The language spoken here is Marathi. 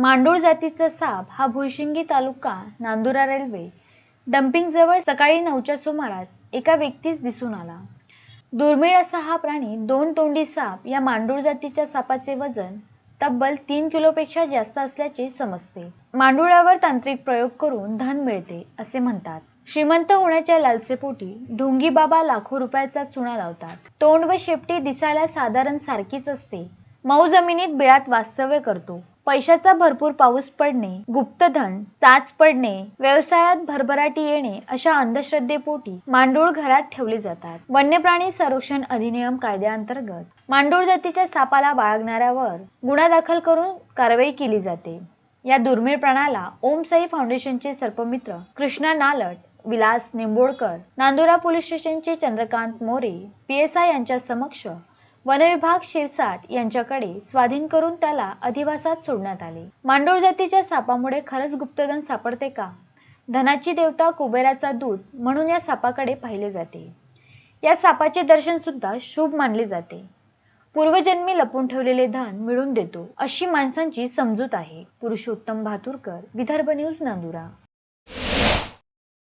मांडूळ जातीचा साप हा भुईशिंगी तालुका नांदुरा रेल्वे डम्पिंगजवळ सकाळी नऊच्या सुमारास एका व्यक्तीस दिसून आला. दुर्मिळ असा हा प्राणी दोन तोंडी साप या मांडूळ जातीच्या सापाचे वजन तब्बल तीन किलोपेक्षा जास्त असल्याचे समजते. मांडुळावर तांत्रिक प्रयोग करून धन मिळते असे म्हणतात. श्रीमंत होण्याच्या लालसेपोटी ढोंगी बाबा लाखो रुपयाचा चुना लावतात. तोंड व शेपटी दिसायला साधारण सारखीच असते. मऊ जमिनीत बिळात वास्तव्य करतो. पैशाचा भरपूर पाऊस पडणे गुप्तधन चाच पडणे व्यवसायात भरभराटी येणे अशा अंधश्रद्धेपोटी मांडूळ घरात ठेवले जातात. वन्य प्राणी संरक्षण अधिनियम कायद्याअंतर्गत मांडूळ जातीच्या सापाला बाळगणाऱ्यावर गुन्हा दाखल करून कारवाई केली जाते. या दुर्मिळ प्राण्याला ओम साई फाउंडेशनचे सर्पमित्र कृष्णा नालट विलास निंबोडकर नांदुरा पोलीस स्टेशनचे Chandrakant More P S I यांच्या समक्ष वनविभाग शिरसाट यांच्याकडे स्वाधीन करून त्याला अधिवासात सोडण्यात आले. मांडोळ जातीच्या सापामुळे खरंच गुप्तधन सापडते का? धनाची देवता कुबेराचा दूध म्हणून या सापाकडे पाहिले जाते. या सापाचे दर्शन सुद्धा शुभ मानले जाते. पूर्वजन्मी लपून ठेवलेले धन मिळून देतो अशी माणसांची समजूत आहे. पुरुषोत्तम भातुरकर विदर्भ न्यूज नांदुरा.